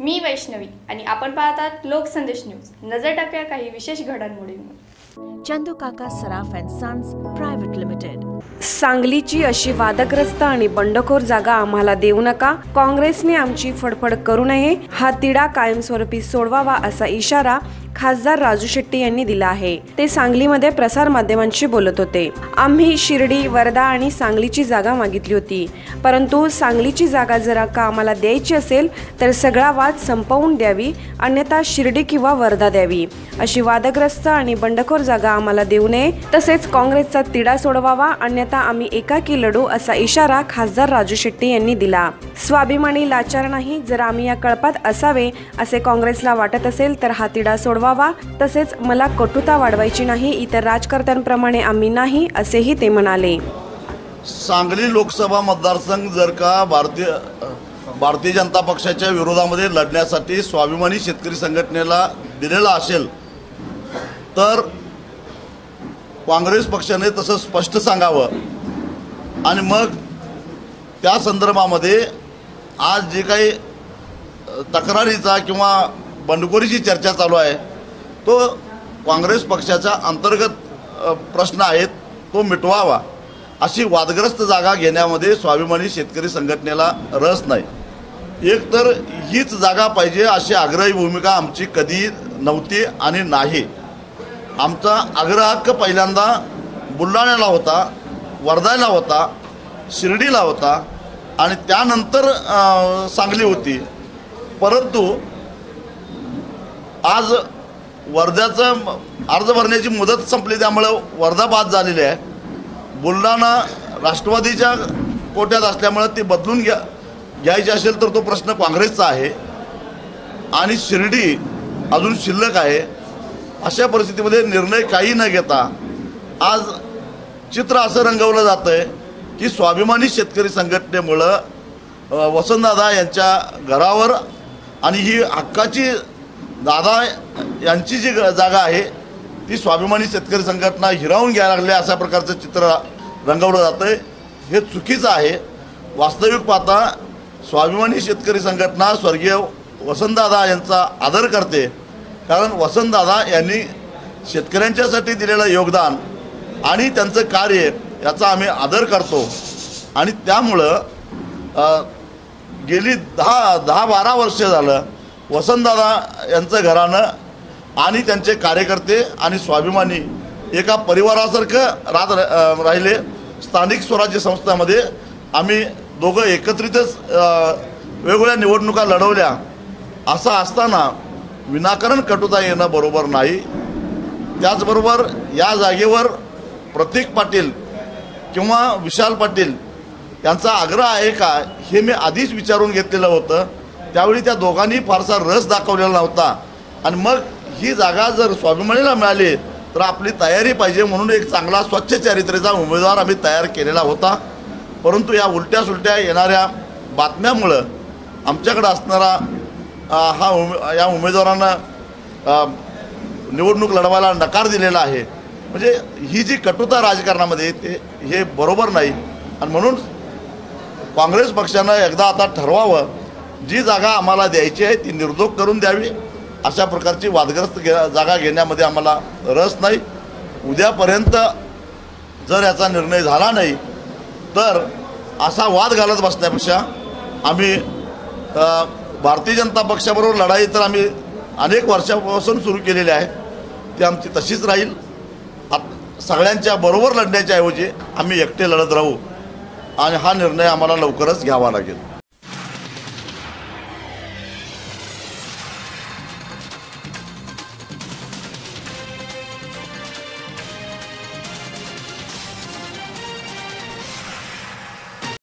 मी वैष्णवी आणि आपण पाहतात लोकसंदेश न्यूज. नजर टाकूया काही विशेष घडामोडींवर Chandu Kaka Saraf and Sons Private Limited. सांगलीची अशी वादग्रस्त आणि बंडखोर जागा आम्हाला देऊ नका. काँग्रेसने आमची फडफड करू नये. हा तिढा कायमस्वरूपी सोडवावा असा इशारा खासदार राजू शेट्टी यांनी दिला आहे. ते सांगलीमध्ये प्रसार माध्यमांशी बोलत होते. आम्ही शिर्डी वर्धा आणि सांगलीची जागा मागितली होती. परंतु सांगलीची जागा जर का आम्हाला द्यायची असेल तर सगळा वाद संपवून द्यावी अन्यथा शिर्डी किंवा वर्धा द्यावी. अशी वादग्रस्त आणि बंडखोर जागा आम्हाला देऊ नये. तसेच काँग्रेसचा तिढा सोडवावा अन्यथा आम्ही एकाकी लढू असा इशारा खासदार राजू शेट्टी यांनी दिला. स्वाभिमानी लाचार नाही जर आम्ही या कळपात असावे असे काँग्रेसला वाटत असेल तर हा तिढा व्हावा तसेच मला कटुता वाढवायची नाही इतर राजकर्त्यांप्रमाणे आम्ही नाही असेही ते म्हणाले. सांगली लोकसभा मतदारसंघ जर का भारतीय भारतीय जनता पक्षाच्या विरोधामध्ये लढण्यासाठी स्वाभिमानी शेतकरी संघटनेला दिलेला असेल तर काँग्रेस पक्षाने तसं स्पष्ट सांगावं. आणि मग त्या संदर्भामध्ये आज जे काही तक्रारीचा किंवा बंडखोरीची चर्चा चालू आहे तो काँग्रेस पक्षाचा अंतर्गत प्रश्न आहेत तो मिटवावा. अशी वादग्रस्त जागा घेण्यामध्ये स्वाभिमानी शेतकरी संघटनेला रस नाही. एक तर हीच जागा पाहिजे अशी आग्रही भूमिका आमची कधी नव्हती आणि नाही. आमचा आग्रह हक्क पहिल्यांदा बुलढाण्याला होता वर्धाला होता शिर्डीला होता आणि त्यानंतर सांगली होती. परंतु आज वर्ध्याचं म- अर्ज भरण्याची मुदत संपली त्यामुळं वर्धा बाद झालेली आहे. बुलढाणा राष्ट्रवादीच्या कोट्यात असल्यामुळं ती बदलून घ्या घ्यायची असेल तर तो प्रश्न काँग्रेसचा आहे. आणि शिर्डी अजून शिल्लक आहे. अशा परिस्थितीमध्ये निर्णय काही न घेता आज चित्र असं रंगवलं जातं आहे की स्वाभिमानी शेतकरी संघटनेमुळं वसंतदादा यांच्या घरावर आणि ही हक्काची दादा यांची जी ग- जागा आहे ती स्वाभिमानी शेतकरी संघटना हिरावून घ्यायला लागली अशा प्रकारचं चित्र रंगवलं जातं आहे हे चुकीचं आहे. वास्तविक पाहता स्वाभिमानी शेतकरी संघटना स्वर्गीय वसंतदादा यांचा आदर करते. कारण वसंतदादा यांनी शेतकऱ्यांच्यासाठी दिलेलं योगदान आणि त्यांचं कार्य याचा आम्ही आदर करतो. आणि त्यामुळं गेली दहा दहा बारा वर्ष झालं वसंतदादा यांचं घराणं आणि त्यांचे कार्यकर्ते आणि स्वाभिमानी एका परिवारासारखं राहत राहिले. स्थानिक स्वराज्य संस्थामध्ये आम्ही दोघं एकत्रितच वेगवेगळ्या निवडणुका लढवल्या. असं असताना विनाकारण कटुता येणं बरोबर नाही. त्याचबरोबर या जागेवर प्रतीक पाटील किंवा विशाल पाटील यांचा आग्रह आहे का हे मी आधीच विचारून घेतलेलं होतं. त्यावेळी त्या दोघांनी फारसा रस दाखवलेला नव्हता. आणि मग ही जागा जर स्वाभिमानीला मिळाली तर आपली तयारी पाहिजे म्हणून एक चांगला स्वच्छ चारित्र्याचा उमेदवार आम्ही तयार केलेला होता. परंतु या उलट्या सुलट्या येणाऱ्या बातम्यामुळं आमच्याकडं असणारा हा उमे या उमेदवारांना निवडणूक लढवायला नकार दिलेला आहे. म्हणजे ही जी कटुता राजकारणामध्ये ते हे बरोबर नाही. आणि म्हणून काँग्रेस पक्षानं एकदा आता ठरवावं जी जागा आम्हाला द्यायची आहे ती निर्दोष करून द्यावी. अशा प्रकारची वादग्रस्त घे जागा घेण्यामध्ये आम्हाला रस नाही. उद्यापर्यंत जर याचा निर्णय झाला नाही तर असा वाद घालत बसण्यापेक्षा आम्ही भारतीय जनता पक्षाबरोबर लढाई तर आम्ही अनेक वर्षापासून सुरू केलेली आहे. ती आमची तशीच राहील. आत सगळ्यांच्या बरोबर लढण्याच्या ऐवजी आम्ही एकटे लढत राहू. आणि हा निर्णय आम्हाला लवकरच घ्यावा लागेल.